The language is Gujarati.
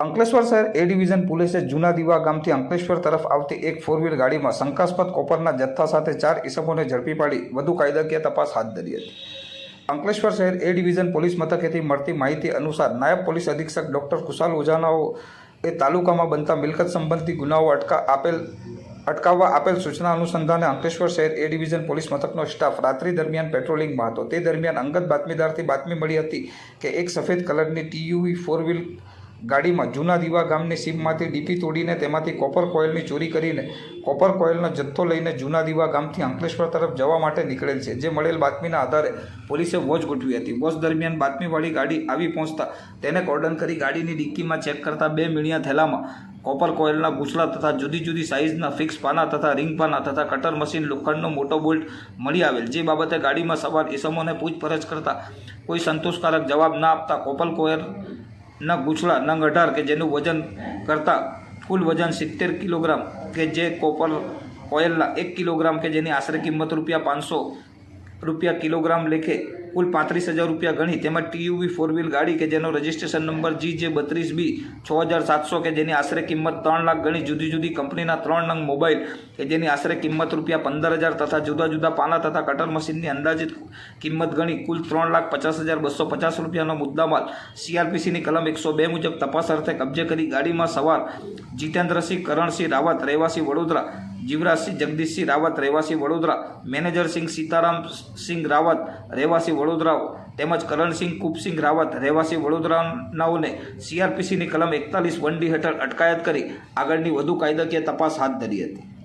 અંકલેશ્વર શહેર એ ડિવિઝન પોલીસે જૂના દીવા ગામથી અંકલેશ્વર તરફ આવતી એક ફોર વ્હીલ ગાડીમાં શંકાસ્પદ કોપરના જથ્થા સાથે ચાર ઇસમોને ઝડપી પાડી વધુ કાયદાકીય તપાસ હાથ ધરી હતી. અંકલેશ્વર શહેર એ ડિવિઝન પોલીસ મથકેથી મળતી માહિતી અનુસાર નાયબ પોલીસ અધિક્ષક ડોક્ટર કુશાલ ઓઝાનાઓ એ તાલુકામાં બનતા મિલકત સંબંધી ગુનાઓ અટકા આપેલ, અટકાવવા આપેલ સૂચના અનુસંધાને અંકલેશ્વર શહેર એ ડિવિઝન પોલીસ મથકનો સ્ટાફ રાત્રિ દરમિયાન પેટ્રોલિંગમાં હતો. તે દરમિયાન અંગત બાતમીદારથી બાતમી મળી હતી કે એક સફેદ કલરની ટીયુવી ફોર વ્હીલ ગાડીમાં, જૂના દીવા ગામની સીમમાંથી ડીપી તોડીને તેમાંથી કોપર કોઇલની ચોરી કરીને કોપર કોઇલનો જથ્થો લઈને જૂના દીવા ગામથી અંકલેશ્વર તરફ જવા માટે નીકળેલ છે, જે મળેલ બાતમીના આધારે પોલીસે વોચ ગોઠવી હતી. વોચ દરમિયાન બાતમીવાળી ગાડી આવી પહોંચતા તેને કોર્ડન કરી ગાડીની ડિક્કીમાં ચેક કરતા બે મીણિયા થેલામાં કોપર કોઇલના ગુસલા તથા જુદી જુદી સાઇઝના ફિક્સ પાના તથા રિંગ પાના તથા કટર મશીન લોખંડનો મોટો બોલ્ટ મળી આવેલ, જે બાબતે ગાડીમાં સવાર ઇસમોને પૂછપરછ કરતા કોઈ સંતોષકારક જવાબ ના આપતા કોપર કોયલના ઉછળા નંગ અઢાર કે જેનું વજન કરતાં કુલ વજન સિત્તેર કિલોગ્રામ કે જે કોપર કોયલના એક કિલોગ્રામ કે જેની આશરે કિંમત રૂપિયા પાંચસો રૂપિયા કિલોગ્રામ લેખે કુલ પાંત્રીસ હજાર રૂપિયા ગણી. તેમજ ટીયુવી ફોર વ્હીલ ગાડી કે જેનો રજિસ્ટ્રેશન નંબર જી જે બત્રીસ બી છ હજાર સાતસો કે જેની આશરે કિંમત ત્રણ લાખ ગણી. જુદી જુદી કંપનીના ત્રણ નંગ મોબાઈલ કે જેની આશરે કિંમત રૂપિયા પંદર હજાર તથા જુદા જુદા પાના તથા કટર મશીનની અંદાજિત કિંમત ગણી કુલ ત્રણ લાખ પચાસ હજાર બસો પચાસ રૂપિયાનો મુદ્દામાલ. સીઆરપીસીની કલમ એકસો બે મુજબ તપાસ અર્થે કબજે કરી ગાડીમાં સવાર જીતેન્દ્રસિંહ કરણસિંહ રાવત, રહેવાસી વડોદરા જીવરાજસિંહ, જગદીશસિંહ રાવત, રહેવાસી વડોદરા મેનેજરસિંહ સીતારામ સિંહ રાવત, રહેવાસી વડોદરા, તેમજ કરણસિંહ, કુપસિંહ રાવત, રહેવાસી વડોદરાનાઓને સીઆરપીસીની કલમ એકતાલીસ વન ડી હેઠળ અટકાયત કરી આગળની વધુ કાયદાકીય તપાસ હાથ ધરી હતી.